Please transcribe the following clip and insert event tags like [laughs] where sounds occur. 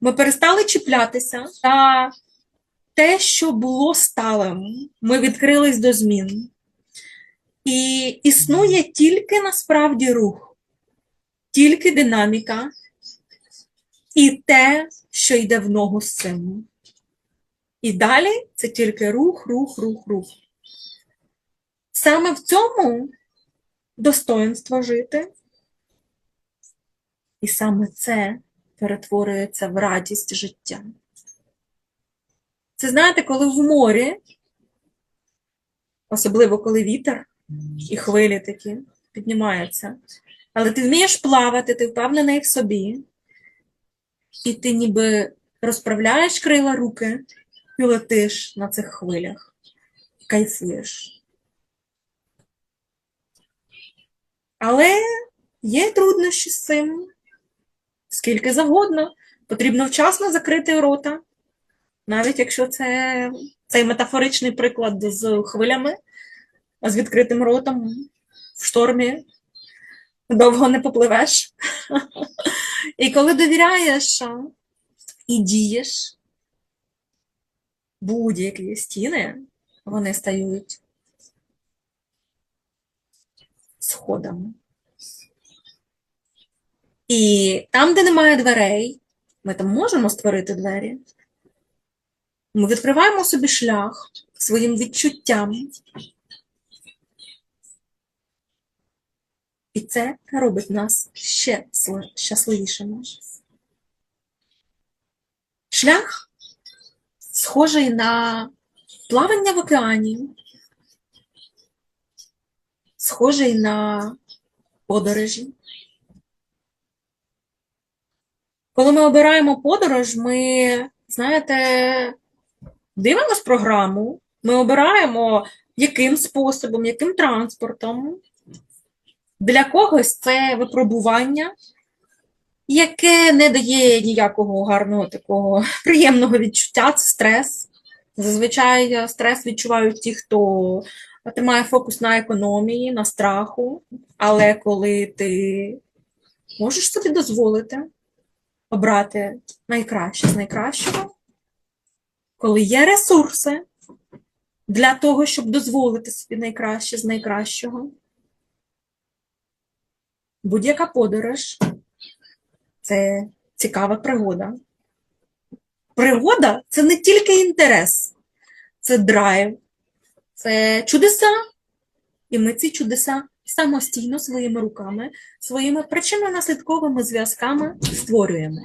Ми перестали чіплятися та те, що було сталим. Ми відкрились до змін. І існує тільки насправді рух, тільки динаміка і те, що йде в ногу з цим. І далі це тільки рух, рух, рух, рух. Саме в цьому достоинство жити. І саме це перетворюється в радість життя. Це знаєте, коли в морі, особливо коли вітер і хвилі такі піднімаються, але ти вмієш плавати, ти впевнений в собі, і ти ніби розправляєш крила руки і летиш на цих хвилях, кайфуєш. Але є труднощі з цим, скільки завгодно. Потрібно вчасно закрити рота, навіть якщо це цей метафоричний приклад з хвилями, з відкритим ротом в штормі довго не попливеш. [laughs] І коли довіряєш і дієш, будь-які стіни, вони стають сходами. І там, де немає дверей, ми там можемо створити двері. Ми відкриваємо собі шлях своїм відчуттям. І це робить нас ще сл- щасливішими. Шлях схожий на плавання в океані, схожий на подорожі. Коли ми обираємо подорож, ми, знаєте, дивимось програму, ми обираємо, яким способом, яким транспортом. Для когось це випробування, яке не дає ніякого гарного такого приємного відчуття, це стрес. Зазвичай стрес відчувають ті, хто тримає фокус на економії, на страху. Але коли ти можеш собі дозволити обрати найкраще з найкращого, коли є ресурси для того, щоб дозволити собі найкраще з найкращого, будь-яка подорож це цікава пригода. Пригода це не тільки інтерес, це драйв, це чудеса. І ми ці чудеса самостійно своїми руками, своїми причинно-наслідковими зв'язками створюємо.